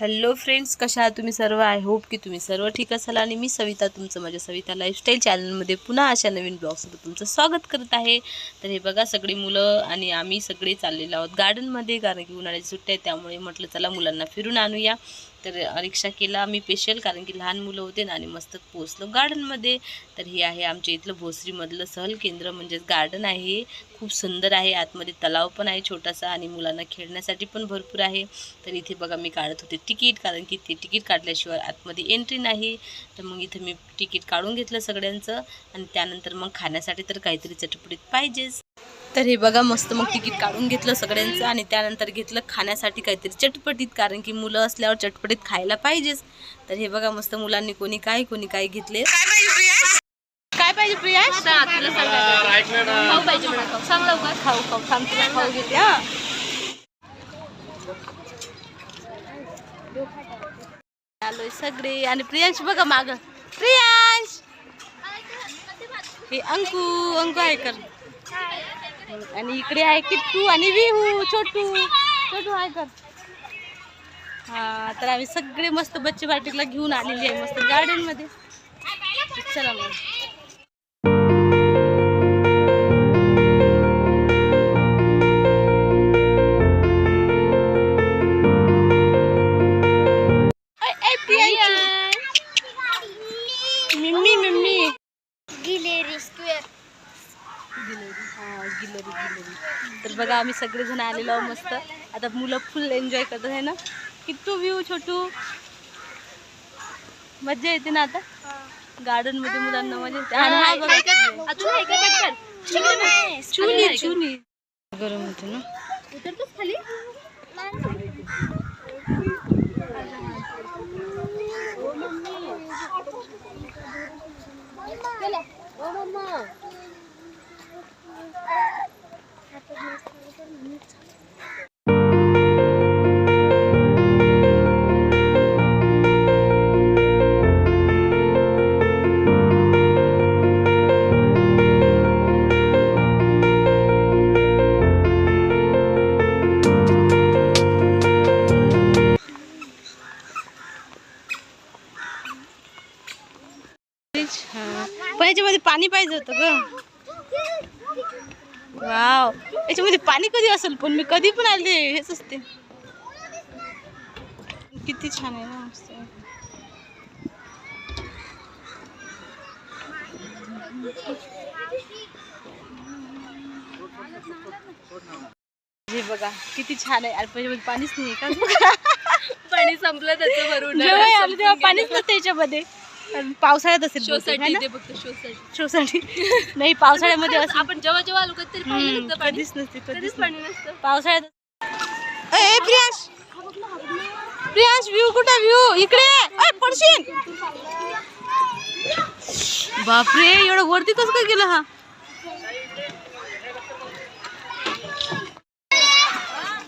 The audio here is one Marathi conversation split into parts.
हॅलो फ्रेंड्स कशा आहात तुम्ही सर्व? आय होप की तुम्ही सर्व ठीक असाल आणि मी सविता तुमचं माझ्या सविता लाईफस्टाईल चॅनलमध्ये पुन्हा अशा नवीन ब्लॉगसोबत तुमचं स्वागत करत आहे. तर हे बघा सगळी मुलं आणि आम्ही सगळे चाललेलो आहोत गार्डनमध्ये कारण की उन्हाळ्याची सुट्ट्या आहे त्यामुळे म्हटलं चला मुलांना फिरून आणूया. तर रिक्षा केला आम्ही स्पेशल कारण की लहान मुलं होते ना आणि मस्त पोचलो गार्डनमध्ये तर हे आहे आमच्या इथलं भोसरीमधलं सहल केंद्र म्हणजेच गार्डन आहे. खूप सुंदर आहे. आतमध्ये तलाव पण आहे छोटासा आणि मुलांना खेळण्यासाठी पण भरपूर आहे. तर इथे बघा मी काढत होते तिकीट कारण की ते तिकीट काढल्याशिवाय आतमध्ये एंट्री नाही. तर मग इथे मी तिकीट काढून घेतलं सगळ्यांचं आणि त्यानंतर मग खाण्यासाठी तर काहीतरी चटपटीत पाहिजेच. तर हे बघा मस्त मग तिकीट काढून घेतलं सगळ्यांचं आणि त्यानंतर घेतलं खाण्यासाठी काहीतरी चटपटीत कारण की मुलं असल्यावर चटपटीत खायला पाहिजेच. तर हे बघा मस्त मुलांनी कोणी काय कोणी काय घेतले. काय पाहिजे प्रियाश? तुला खाऊ पाहिजे खाऊ. सांग लवकर. खाऊ खाऊ थांब तुला खाऊ घेते हा. आलोय सगळे. आणि प्रियांश बघा माग. प्रियांश! हे अंकू अंकू आहे कर आणि इकडे आहे किट्टू आणि विहू छोटू. छोटू आहे कर. हा तर आम्ही सगळे मस्त बच्चे बाटिकला घेऊन आलेली आहे मस्त गार्डनमध्ये चला मग. मिम्मी मिम्मी गिलेरी स्क्वेअर गिलोरी हा गिलोरी गिलोरी तर बघा आम्ही सगळेजण आलेलो आहोत मस्त. आता मुलं फुल एन्जॉय करतात आहे ना? किट्टू व्ह्यू छोटू. मज्जा येते ना आता? गार्डनमध्ये मुलांना मजा येते आणि हा बघा चुनी चुनी गरम होते ना? हा पाणी कधी असेल? पण मी कधी पण आले हेच असते. किती छान आहे ना मस्त हे बघा किती छान आहे. आणि त्याच्यामध्ये पाणीच नाही का? पाणी संपलं त्याचं भरून. जेव्हा आलं तेव्हा पाणीच नसतं याच्यामध्ये. आणि पावसाळ्यात असेल बहुतेक, है ना? ते फक्त शोसाठी. शोसाठी. नाही पावसाळ्यामध्ये आपण जेव्हा जेव्हा आलो कधी तरी पाणी हम्म, नसतं पाणी. कधीच नसते कधीच कधीच पाणी नसतं. पावसाळ्यात ए प्रियांश! प्रियांश व्ह्यू कुठे व्ह्यू इकडे ए, पडशील! बापरे एवढं वरती कसं काय गेलं हा?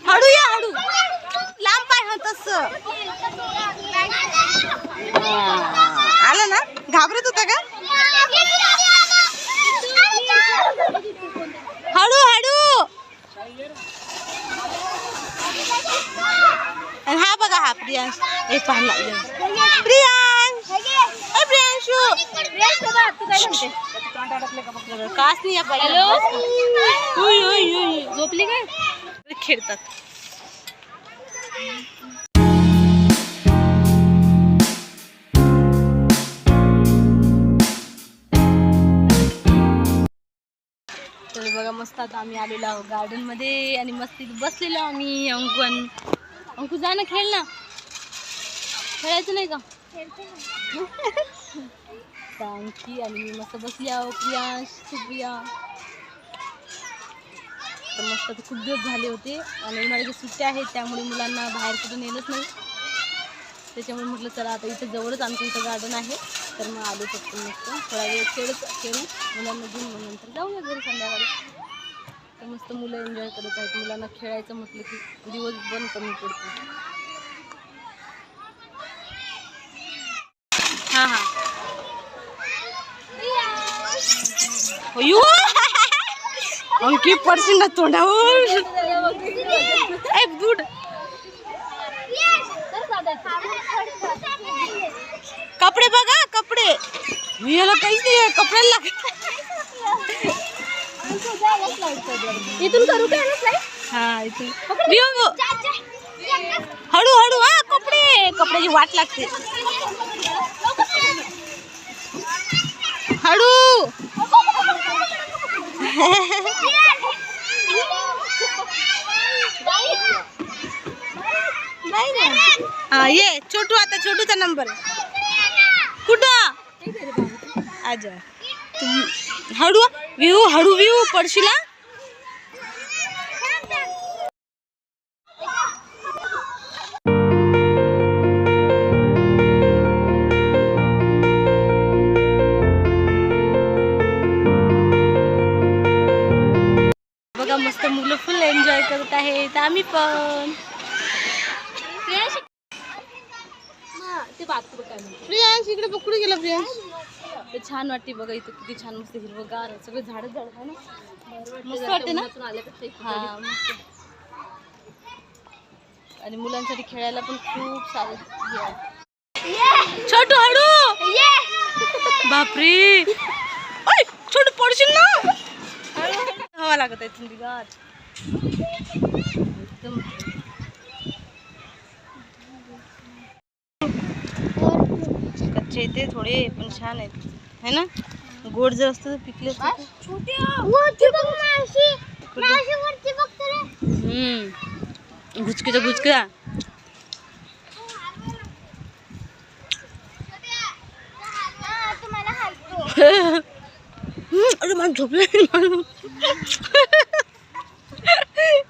हळू या हळू लांब पाय हा तस. आलं ना? घाबरत होता का? हळू हळू. हा बघा हा प्रियांश. हे पाहिला प्रियांश. प्रियांशू. काच नाही या झोपली काय? खेळतात. मस्त आता आम्ही आलेलो आहोत गार्डनमध्ये आणि मस्त बसलेलो आम्ही. अंकू आणि अंकू जा ना खेळ ना. खेळायचं नाही का? आणखी आणि मी मस्त बसली आहो प्रियांश सुप्रिया. तर मस्त आता खूप दिवस झाले होते आणि उन्हाळ्याच्या सुट्ट्या आहेत त्यामुळे मुलांना बाहेर कुठून येणंच नाही. त्याच्यामुळे म्हटलं चला आता इथं जवळच आमचं इथं गार्डन आहे. तर मग आलो शकतो मस्त. थोडा वेळ खेळत खेळू मुलांना घेऊन मग नंतर जाऊया घरी संध्याकाळी. तर मस्त मुलं एन्जॉय करत आहेत. मुलांना खेळायचं म्हटलं की दिवस बंद कमी पडतो. हां हां. अंकी पडशील ना तोंडावर. कपडे बघा. याला काहीच नाही कपड्याला लागत इथून करू का हा हळू हळू हा कपडे. कपड्याची वाट लागते. हळू. हा ये छोटू आता छोटूचा नंबर कुठं? आजा हळू विहू हळू विहू पडशीला? बघा मस्त मुलं फुल एन्जॉय करत आहेत. आम्ही पण ते बाथरूम काय प्रियांश इकडे पकडू गेला प्रियांश ते छान वाटते बघा इथं किती छान मस्त हिरवगार. सगळे झाड झाड आहे ना? मस्त वाटते ना? हा मस्त. आणि मुलांसाठी खेळायला पण खूप सारे. छोटू हळू! बापरे! छोटू पडशील ना? हवा लागत आहे थंडीगार एकदम. कच्चे ते थोडे पण छान आहेत. है ना? गोड जर असतं तर पिकले असते हम्म. गुचकीचा गुचका हम्म, अरे मला झोपलं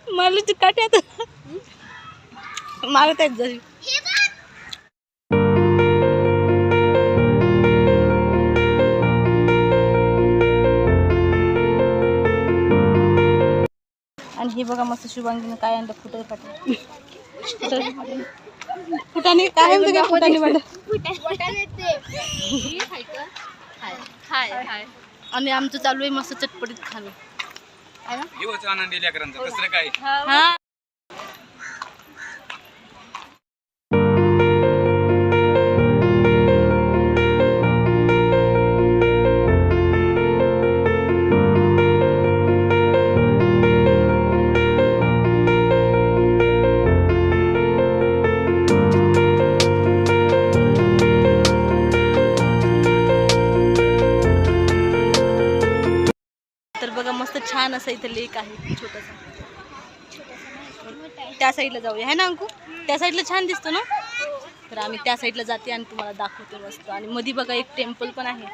मला ते काट्यात मारत आहेत जरी हे बघा मस्त शुभांगीनं काय आणलं फुटर पाटी फुटाने काय काय फुटाने हाय हाय आणि आमचं चालू आहे मस्त चटपटीत खाणं. दुसरं काय? हा. छान असं इथं लेक आहे छोटासा. त्या साईडला जाऊया है ना अंकू? त्या साईडला छान दिसतो ना? तर आम्ही त्या साईडला जाते आणि तुम्हाला दाखवतो मस्त. आणि मध्ये बघा एक टेम्पल पण आहे.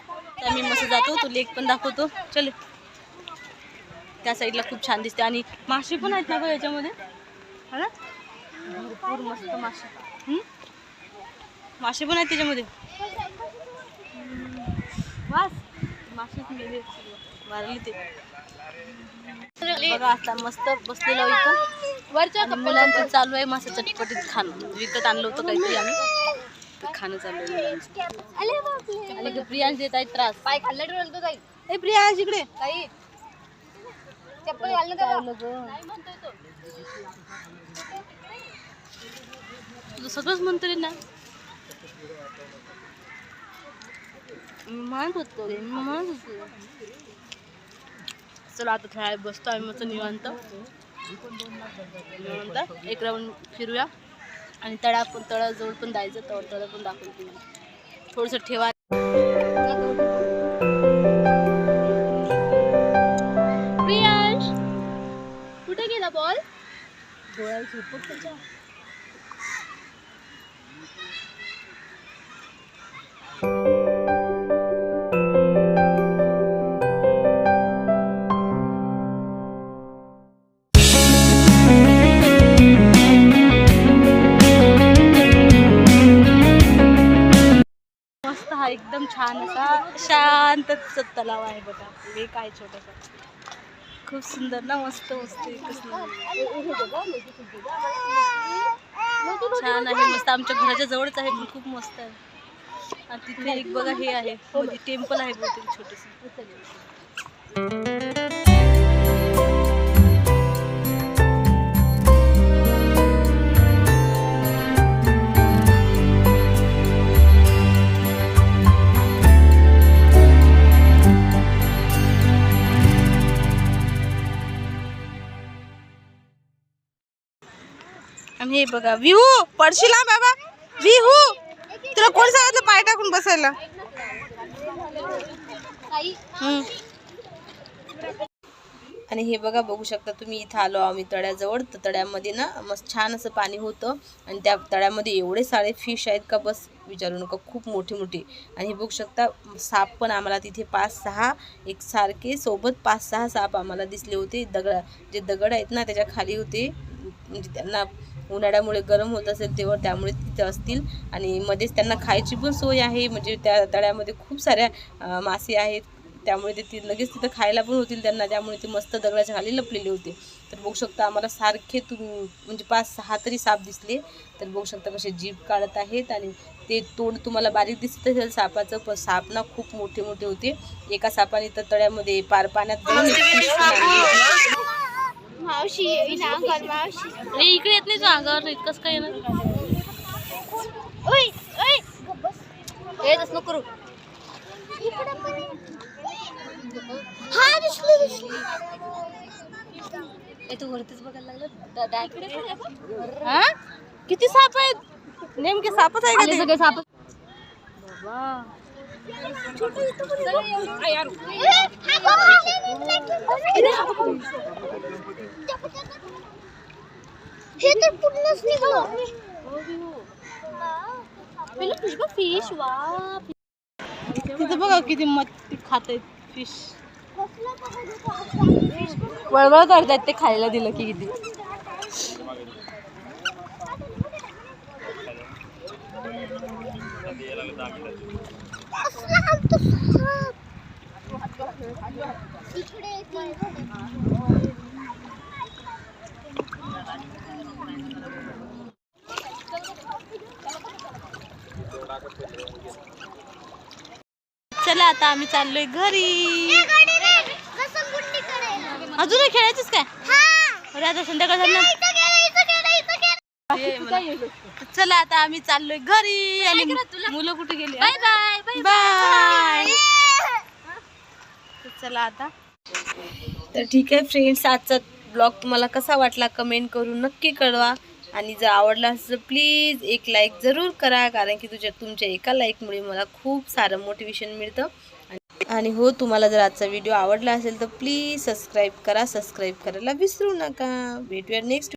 तर आम्ही मस्त जातो तो लेक पण दाखवतो. चल. त्या साईडला खूप छान दिसते. आणि मासे पण आहेत ना गं याच्यामध्ये? हा ना? भरपूर मस्त मासे. मासे पण आहेत त्याच्यामध्ये? वास मासेच मेले मारले ते. आता मस्त बसलेलो इथं. वरच्या मुलांचं चालू आहे मस्त चटपटीत खाणं. विकत आणलं होतं काहीतरी आम्ही. खाणं चालू आहे मुलांचं. प्रियांश देत आहे त्रास. पाय खाल्लं बोलतो जाईल ए प्रियांश इकडे. काही चप्पल घालणं का सगळंच म्हणतो रे ना म्हणत होतो म्हणत होतो. चला आता खेळायला बसतो आम्ही मस्त निवांत. निवांत. एक राऊंड फिरूया. आणि तळा पण तळाजवळ पण जायचं तळ तळ पण दाखवतो थोडंसं ठेवा. प्रियांश कुठे गेला बॉल डोळ्याला झोपत त्याच्या छोटासा. खूप सुंदर ना मस्त मस्त एकच छान आहे मस्त. आमच्या घराच्या जवळच आहे पण खूप मस्त आहे. आणि तिथे एक बघा हे आहे म्हणजे टेम्पल आहे बहुतेक छोटस. हे बघा विहू पडशील बाबा. विहू तुला कोण सांगितलं पाय टाकून बसायला? आणि हे बघा बघू शकता तुम्ही इथं आलो आम्ही तळ्याजवळ. तर तळ्यामध्ये ना मस्त छान असं पाणी होतं. आणि त्या तळ्यामध्ये एवढे सारे फिश आहेत का बस विचारू नका खूप मोठी मोठी. आणि हे बघू शकता साप पण आम्हाला तिथे पाच सहा एक सारखे सोबत पाच सहा साप आम्हाला दिसले होते. दगड जे दगड आहेत ना त्याच्याखाली होते. म्हणजे त्यांना उन्हाळ्यामुळे गरम होत असेल तेव्हा त्यामुळे तिथे असतील. आणि मध्येच त्यांना खायची पण सोय आहे. म्हणजे त्या तळ्यामध्ये खूप साऱ्या मासे आहेत. त्यामुळे ते ती लगेच तिथं खायला पण होतील त्यांना. त्यामुळे ते मस्त दगडाच्या खाली लपलेले होते. तर बघू शकता आम्हाला सारखे तुम्ही म्हणजे पाच सहा तरी साप दिसले. तर बघू शकता कसे जीभ काढत आहेत आणि ते तोंड तुम्हाला बारीक दिसत असेल सापाचं. पण साप ना खूप मोठे मोठे होते. एका सापाने तर तळ्यामध्ये पार पाण्यात मावशी ना कर मावशी. ए, इकडे येत नाही अंगावर इतकंच काय येणार? ओय ओय. हे तसं नको करू. हा दिसली दिसली. ए तू वरतीच बघायला लागलं? डायरेक्ट हा? किती साप आहेत? नेमके सापच आहे का ते? सगळे साप. हे तर पूर्णच निघालं फिश वा तिथं बघा किती मच्छी खात आहेत फिश वळवळ करतात ते खायला दिलं की किती. चला आता आम्ही चाललोय घरी. अजून खेळायचंच काय? अरे आता संध्याकाळ झाली. चला आता आम्ही चाललोय घरी. आणि मुलं कुठे गेली? Bye bye. चला आता? तर ठीक आहे फ्रेंड्स आजचा ब्लॉग तुम्हाला कसा वाटला कमेंट करून नक्की कळवा. आणि जर आवडला असेल तर प्लीज एक लाईक जरूर करा कारण की तुझ्या तुमच्या एका लाईकमुळे मला खूप सारं मोटिवेशन मिळतं. आणि- आणि हो तुम्हाला जर आजचा व्हिडिओ आवडला असेल तर प्लीज सबस्क्राईब करा सबस्क्राईब करायला विसरू नका. भेटूया नेक्स्ट